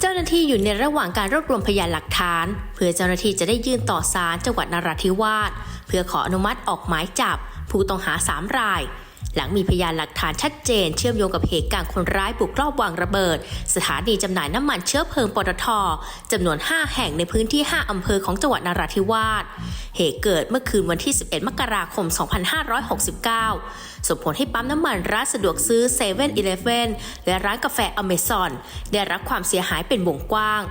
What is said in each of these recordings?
เจ้าหน้าที่อยู่ในระหว่างการรวบรวมพยานหลักฐาน เพื่อเจ้าหน้าที่จะได้ยื่นต่อศาลจังหวัดนราธิวาสเพื่อขออนุมัติออกหมายจับ ผู้ต้องหาสามราย หลังมีพยานหลักฐานชัดเจน เชื่อมโยงกับเหตุการณ์คนร้ายบุกรอบวางระเบิด สถานีจำหน่ายน้ำมันเชื้อเพลิงปตทจำนวน 5 แห่งในพื้นที่ 5 อำเภอของจังหวัดนราธิวาสเหตุเกิดเมื่อคืนวันที่ 11 มกราคม 2569 ส่งผลให้ปั๊มน้ำมันร้านสะดวกซื้อ7 e เ e ่ e อและร้านกาแฟอเมซอนได้รับความเสียหายเป็นวงกว้าง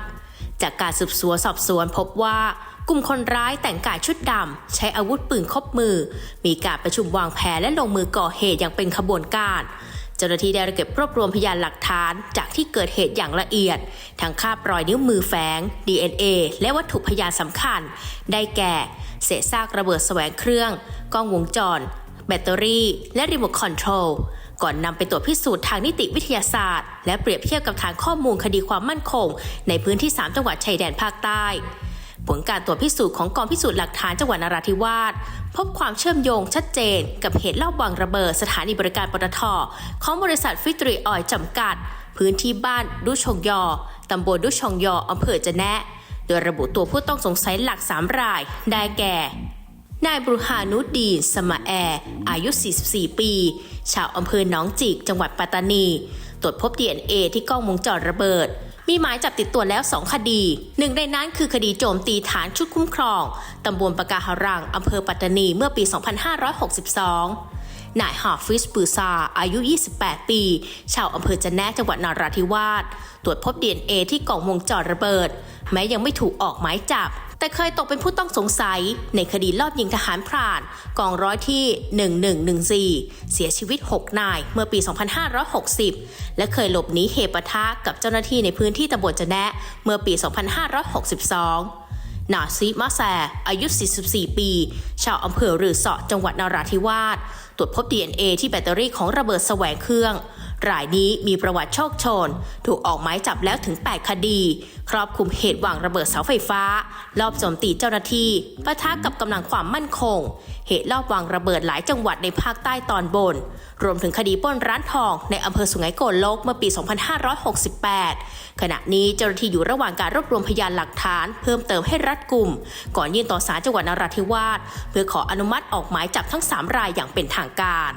จากการสืบสวนสอบสวนพบว่า กลุ่มคนร้ายแต่งกายชุดดำ ใช้อาวุธปืนครบมือ มีการประชุมวางแผนและลงมือก่อเหตุอย่างเป็นขบวนการเจ้าหน้าที่ได้เก็บรวบรวมพยานหลักฐานจากที่เกิดเหตุอย่างละเอียด ทั้งคราบรอยนิ้วมือแฝง DNA และวัตถุพยานสำคัญ ได้แก่ เศษซากระเบิดแสวงเครื่อง กล้องวงจร แบตเตอรี่ และรีโมทคอนโทรลก่อนนำไปตรวจพิสูจน์ทางนิติวิทยาศาสตร์ และเปรียบเทียบกับฐานข้อมูลคดีความมั่นคง ในพื้นที่ 3 จังหวัดชายแดนภาคใต้ ผลการตรวจพิสูจน์ของกองพิสูจน์หลักฐานจังหวัดนราธิวาสพบความเชื่อมโยงชัดเจน กับเหตุลอบวางระเบิดสถานีบริการปตทของบริษัทฟิตรีออยจำกัด พื้นที่บ้านดุชงยอ ตำบลดุชงยออำเภอจะแนะ โดยระบุตัวผู้ต้องสงสัยหลัก 3 ราย ได้แก่ นายบรุฮานุดีนสมาแอร์ อายุ 44 ปี ชาวอำเภอหนองจิก จังหวัดปัตตานี ตรวจพบ DNA ที่กล้องวงจรระเบิด มีหมายจับติดตัวแล้ว 2 คดี หนึ่งในนั้นคือคดีโจมตีฐานชุดคุ้มครอง ตำบลปะกาหารังอำเภอปัตตานีเมื่อปี 2562 นายฮาฟิสปือซา อายุ 28 ปี ชาวอำเภอจะแนะจังหวัดนาราธิวาส ตรวจพบ DNA ที่กล่องวงจรระเบิด แม้ยังไม่ถูกออกหมายจับ แต่เคยตกเป็นผู้ต้องสงสัยในคดีลอบยิงทหารพราน กองร้อยที่ 1114 เสียชีวิต 6 นายเมื่อปี 2560 และเคยหลบหนีเหตุปะทะกับเจ้าหน้าที่ในพื้นที่ตำบลจะแนะเมื่อปี 2562นาซีมาแซ อายุ 44 ปี ชาวอำเภอรือเสาะจังหวัดนราธิวาส ตรวจพบ DNA ที่แบตเตอรี่ของระเบิดแสวงเครื่อง รายนี้มีประวัติโชคโชน ถูกออกหมายจับแล้วถึง 8 คดี ครอบคลุมเหตุวางระเบิดเสาไฟฟ้ารอบโจมตีเจ้าหน้าที่ปะทะกับกำลังความมั่นคง เหตุรอบวางระเบิดหลายจังหวัดในภาคใต้ตอนบน รวมถึงคดีปล้นร้านทองในอำเภอสุไหงโกลกเมื่อปี 2568 ขณะนี้เจ้าหน้าที่อยู่ระหว่างการรวบรวมพยานหลักฐาน เพิ่มเติมให้รัดกุม ก่อนยื่นต่อศาลจังหวัดนราธิวาสเพื่อขออนุมัติออกหมายจับทั้ง 3 รายอย่างเป็นทางการ